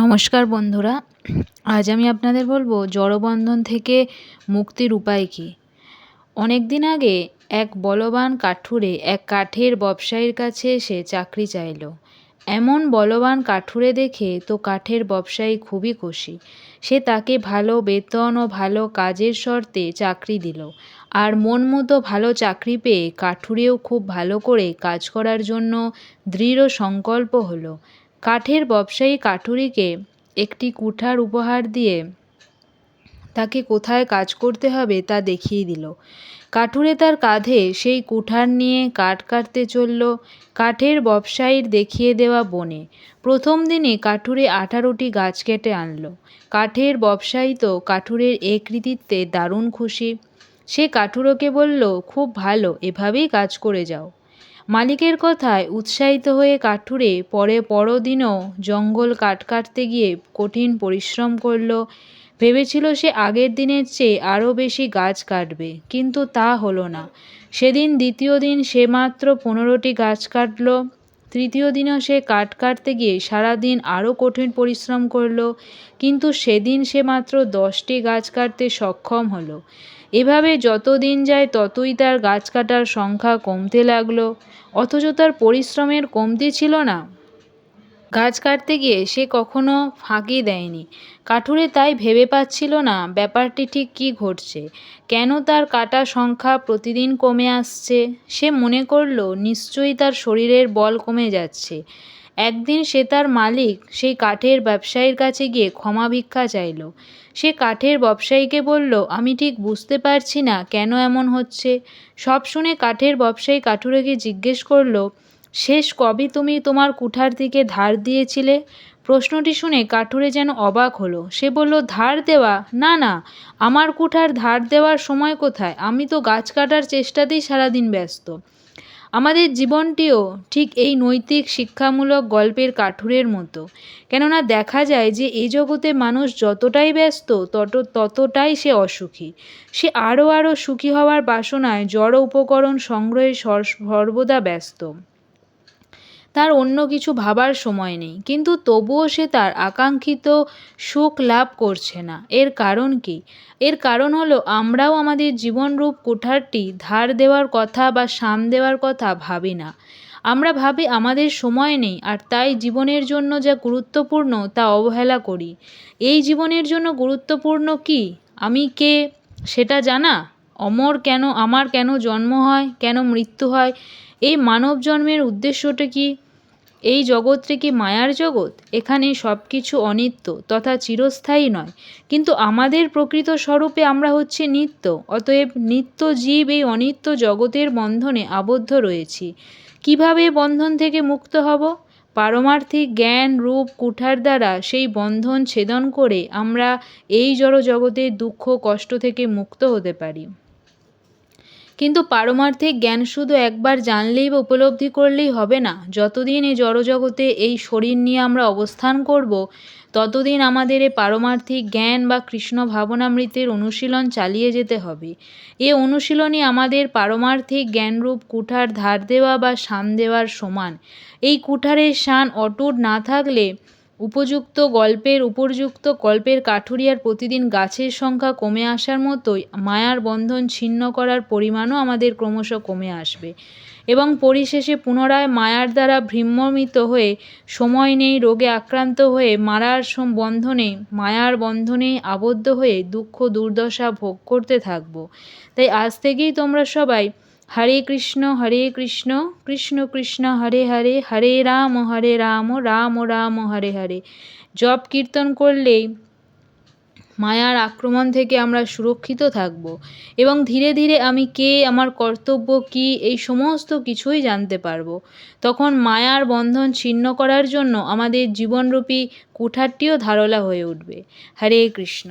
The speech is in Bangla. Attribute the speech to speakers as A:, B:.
A: নমস্কার বন্ধুরা আজ আমি আপনাদের বলবো জড়বন্ধন থেকে মুক্তির উপায় কী অনেক দিন আগে এক বলবান কাঠুরে এক কাঠের ব্যবসায়ীর কাছে এসে চাকরি চাইল এমন বলবান কাঠুরে দেখে তো কাঠের ব্যবসায়ী খুবই খুশি সে তাকে ভালো বেতন ও ভালো কাজের শর্তে চাকরি দিল আর মন মতো ভালো চাকরি পেয়ে কাঠুরেও খুব ভালো করে কাজ করার জন্য দৃঢ় সংকল্প হলো কাঠের ব্যবসায়ী কাঠুরিকে একটি কুঠার উপহার দিয়ে তাকে কোথায় কাজ করতে হবে তা দেখিয়ে দিল কাঠুরে তার কাঁধে সেই কুঠার নিয়ে কাঠ কাটতে চলল কাঠের ব্যবসায়ীর দেখিয়ে দেওয়া বনে প্রথম দিনে কাঠুরে আঠারোটি গাছ কেটে আনল কাঠের ব্যবসায়ী তো কাঠুরের এ কৃতিত্বে দারুণ খুশি সে কাঠুরোকে বলল খুব ভালো এভাবেই কাজ করে যাও মালিকের কথায় উৎসাহিত হয়ে কাঠুরে পরে পরদিনও জঙ্গল কাঠ কাটতে গিয়ে কঠিন পরিশ্রম করল ভেবেছিল সে আগের দিনের চেয়ে আরও বেশি গাছ কাটবে কিন্তু তা হলো না সেদিন দ্বিতীয় দিন সে মাত্র পনেরোটি গাছ কাটল তৃতীয় দিনও সে কাঠ কাটতে গিয়ে সারাদিন আরও কঠিন পরিশ্রম করল কিন্তু সেদিন সে মাত্র দশটি গাছ কাটতে সক্ষম হলো এভাবে যত দিন যায় ততই তার গাছ কাটার সংখ্যা কমতে লাগল অথচ তার পরিশ্রমের কমতি ছিল না গাছ কাটতে গিয়ে সে কখনো ফাঁকি দেয়নি কাঠুরে তাই ভেবে পাচ্ছিল না ব্যাপারটি ঠিক কি ঘটছে কেন তার কাটা সংখ্যা প্রতিদিন কমে আসছে সে মনে করল নিশ্চয়ই তার শরীরের বল কমে যাচ্ছে একদিন সে তার মালিক সেই কাঠের ব্যবসায়ীর কাছে গিয়ে ক্ষমা ভিক্ষা চাইল সে কাঠের ব্যবসায়ীকে বলল আমি ঠিক বুঝতে পারছি না কেন এমন হচ্ছে সব শুনে কাঠের ব্যবসায়ী কাঠুরেকে জিজ্ঞেস করল শেষ কবে তুমি তোমার কুঠার দিকে ধার দিয়েছিলে প্রশ্নটি শুনে কাঠুরে যেন অবাক হলো সে বলল ধার দেওয়া না না আমার কুঠার ধার দেওয়ার সময় কোথায় আমি তো গাছ কাটার চেষ্টাতেই সারাদিন ব্যস্ত আমাদের জীবনটিও ঠিক এই নৈতিক শিক্ষামূলক গল্পের কাঠুরের মতো কেননা দেখা যায় যে এই জগতে মানুষ যতটাই ব্যস্ত তত ততটাই সে অসুখী সে আরও আরও সুখী হওয়ার বাসনায় জড় উপকরণ সংগ্রহে সর্বদা ব্যস্ত তার অন্য কিছু ভাবার সময় নেই কিন্তু তবুও সে তার আকাঙ্ক্ষিত সুখ লাভ করছে না এর কারণ কী এর কারণ হলো আমরাও আমাদের জীবনরূপ কুঠারটি ধার দেওয়ার কথা বা সাম দেওয়ার কথা ভাবি না আমরা ভাবি আমাদের সময় নেই আর তাই জীবনের জন্য যা গুরুত্বপূর্ণ তা অবহেলা করি এই জীবনের জন্য গুরুত্বপূর্ণ কি আমি কে সেটা জানা অমর কেন আমার কেন জন্ম হয় কেন মৃত্যু হয় এই মানব জন্মের উদ্দেশ্যটা কি এই জগৎটি কি মায়ার জগৎ এখানে সব কিছু অনিত্য তথা চিরস্থায়ী নয় কিন্তু আমাদের প্রকৃত স্বরূপে আমরা হচ্ছে নিত্য অতএব নিত্য জীব এই অনিত্য জগতের বন্ধনে আবদ্ধ রয়েছি কিভাবে বন্ধন থেকে মুক্ত হব পারমার্থিক জ্ঞান রূপ কুঠার দ্বারা সেই বন্ধন ছেদন করে আমরা এই জড় জগতের দুঃখ কষ্ট থেকে মুক্ত হতে পারি কিন্তু পারমার্থিক জ্ঞান শুধু একবার জানলেই বা উপলব্ধি করলেই হবে না যতদিন এই জড়জগতে এই শরীর নিয়ে আমরা অবস্থান করব ততদিন আমাদের এ পারমার্থিক জ্ঞান বা কৃষ্ণ ভাবনামৃতের অনুশীলন চালিয়ে যেতে হবে এ অনুশীলনই আমাদের পারমার্থিক জ্ঞানরূপ কুঠার ধার দেওয়া বা সাম দেওয়ার সমান এই কুঠারের সান অটুট না থাকলে উপযুক্ত গল্পের উপযুক্ত গল্পের কাঠুরিয়ার প্রতিদিন গাছের সংখ্যা কমে আসার মতোই মায়ার বন্ধন ছিন্ন করার পরিমাণও আমাদের ক্রমশ কমে আসবে এবং পরিশেষে পুনরায় মায়ার দ্বারা ভ্রিম্মমিত হয়ে সময় নেই রোগে আক্রান্ত হয়ে মারার বন্ধনে মায়ার বন্ধনে আবদ্ধ হয়ে দুঃখ দুর্দশা ভোগ করতে থাকব তাই আজ থেকেই তোমরা সবাই হরে কৃষ্ণ হরে কৃষ্ণ কৃষ্ণ কৃষ্ণ হরে হরে হরে রাম হরে রাম রাম রাম হরে হরে জপ কীর্তন করলেই মায়ার আক্রমণ থেকে আমরা সুরক্ষিত থাকব এবং ধীরে ধীরে আমি কে আমার কর্তব্য কি এই সমস্ত কিছুই জানতে পারব তখন মায়ার বন্ধন ছিন্ন করার জন্য আমাদের জীবনরূপী কুঠারটিও ধারলা হয়ে উঠবে হরে কৃষ্ণ